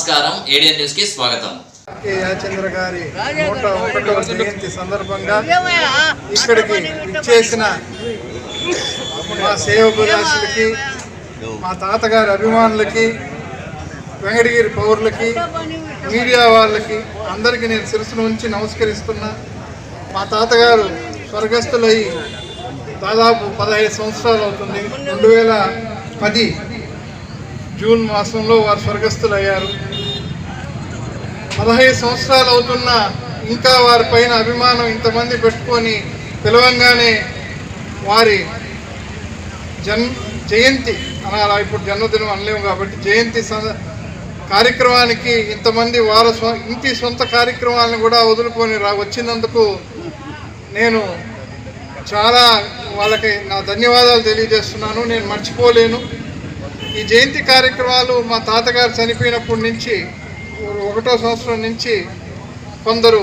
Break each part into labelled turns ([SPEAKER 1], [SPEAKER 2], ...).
[SPEAKER 1] నమస్కారం. ఏడియన్ న్యూస్కి స్వాగతం.
[SPEAKER 2] కె యాచంద్ర గారి నూట ఒకటవ జయంతి సందర్భంగా ఇక్కడికి ఇచ్చేసిన మా సేవకులాసులకి మా తాతగారి అభిమానులకి వెంకటగిరి పౌరులకి మీడియా వాళ్ళకి అందరికీ నేను శిరస్సును ఉంచి నమస్కరిస్తున్నా. మా తాతగారు స్వర్గస్థులయ్యి దాదాపు పదహైదు సంవత్సరాలు అవుతుంది. రెండు వేల పది జూన్ మాసంలో వారు స్వర్గస్థులయ్యారు. పదహైదు సంవత్సరాలు అవుతున్నా ఇంకా వారి పైన అభిమానం ఇంతమంది పెట్టుకొని పిలవంగానే వారి జన్ జయంతి అనాలా ఇప్పుడు జన్మదినం అనలేము కాబట్టి జయంతి స- కార్యక్రమానికి ఇంతమంది వారి ఇంటి సొంత కార్యక్రమాలను కూడా వదులుకొని రా వచ్చినందుకు నేను చాలా వాళ్ళకి నా ధన్యవాదాలు తెలియజేస్తున్నాను. నేను మర్చిపోలేను. ఈ జయంతి కార్యక్రమాలు మా తాతగారు చనిపోయినప్పటి నుంచి ఒకటో సంవత్సరం నుంచి కొందరు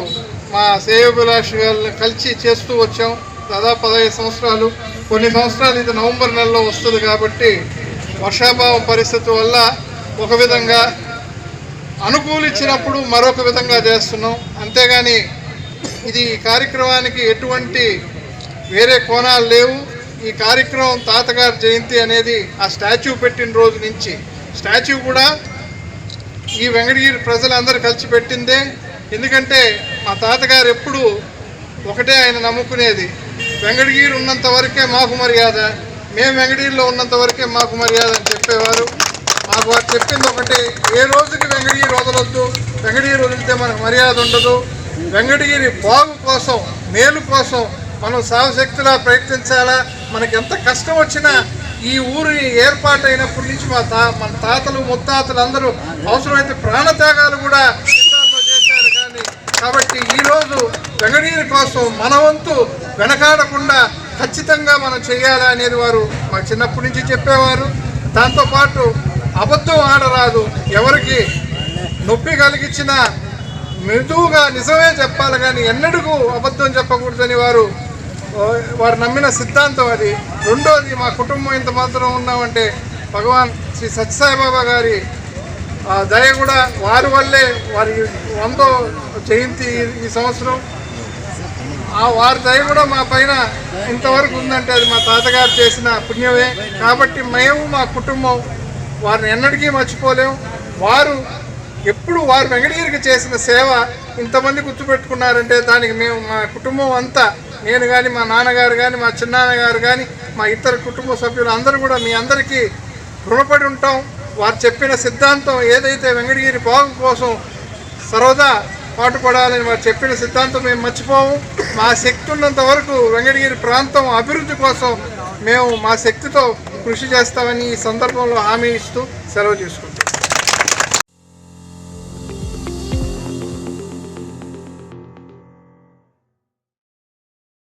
[SPEAKER 2] మా సేవభిలాష్ కలిసి చేస్తూ వచ్చాం. దాదాపు పదహైదు సంవత్సరాలు. కొన్ని సంవత్సరాలు ఇది నవంబర్ నెలలో వస్తుంది కాబట్టి వర్షాభావం పరిస్థితి వల్ల ఒక విధంగా అనుకూలించినప్పుడు మరొక విధంగా చేస్తున్నాం. అంతేగాని ఇది ఈ కార్యక్రమానికి ఎటువంటి వేరే కోణాలు లేవు. ఈ కార్యక్రమం తాతగారి జయంతి అనేది ఆ స్టాచ్యూ పెట్టిన రోజు నుంచి. స్టాచ్యూ కూడా ఈ వెంకటగిరి ప్రజలందరూ కలిసి పెట్టిందే. ఎందుకంటే మా తాతగారు ఎప్పుడు ఒకటే ఆయన నమ్ముకునేది. వెంకటగిరి ఉన్నంత వరకే మాకు మర్యాద. మేము వెంకటగిరిలో ఉన్నంత వరకే మాకు మర్యాద అని చెప్పేవారు. మాకు వారు చెప్పింది ఒకటే ఏ రోజుకి వెంకటగిరి వదలొద్దు వెంకటగిరి వదిలితే మనకు మర్యాద ఉండదు. వెంకటగిరి బాగు కోసం మేలు కోసం మనం సావశక్తిలా ప్రయత్నించాలా? మనకి ఎంత కష్టం వచ్చినా ఈ ఊరి ఏర్పాటైనప్పటి నుంచి మా తా మన తాతలు ముత్తాతలు అందరూ అవసరమైతే ప్రాణత్యాగాలు కూడా యుద్ధాల్లో చేశారు. కానీ కాబట్టి ఈరోజు వెంకటగిరి కోసం మన వంతు వెనకాడకుండా ఖచ్చితంగా మనం చేయాలి అనేది వారు మాకు చిన్నప్పటి నుంచి చెప్పేవారు. దాంతోపాటు అబద్ధం ఆడరాదు. ఎవరికి నొప్పి కలిగించిన మృదువుగా నిజమే చెప్పాలి. కానీ ఎన్నడూ అబద్ధం చెప్పకూడదని వారు వారు నమ్మిన సిద్ధాంతం అది. రెండోది మా కుటుంబం ఇంత మాత్రం ఉన్నామంటే భగవాన్ శ్రీ సత్యసాయిబాబా గారి ఆ దయ కూడా వారి వల్లే వారి వందో జయంతి ఈ సంవత్సరం. ఆ వారి దయ కూడా మా పైన ఇంతవరకు ఉందంటే అది మా తాతగారు చేసిన పుణ్యమే. కాబట్టి మేము మా కుటుంబం వారిని ఎన్నటికీ మర్చిపోలేము వారు ఎప్పుడు వారు వెంకటగిరికి చేసిన సేవ ఇంతమంది గుర్తుపెట్టుకున్నారంటే దానికి మేము మా కుటుంబం అంతా నేను కానీ మా నాన్నగారు కానీ మా చిన్నాన్నగారు కానీ మా ఇతర కుటుంబ సభ్యులు అందరూ కూడా మీ అందరికీ రుణపడి ఉంటాం. వారు చెప్పిన సిద్ధాంతం ఏదైతే వెంకటగిరి బాగు కోసం సర్వదా పాటుపడాలని వారు చెప్పిన సిద్ధాంతం మేము మర్చిపోము. మా శక్తి ఉన్నంత వరకు వెంకటగిరి ప్రాంతం అభివృద్ధి కోసం మేము మా శక్తితో కృషి చేస్తామని ఈ సందర్భంలో హామీ ఇస్తూ సెలవు తీసుకుంటాం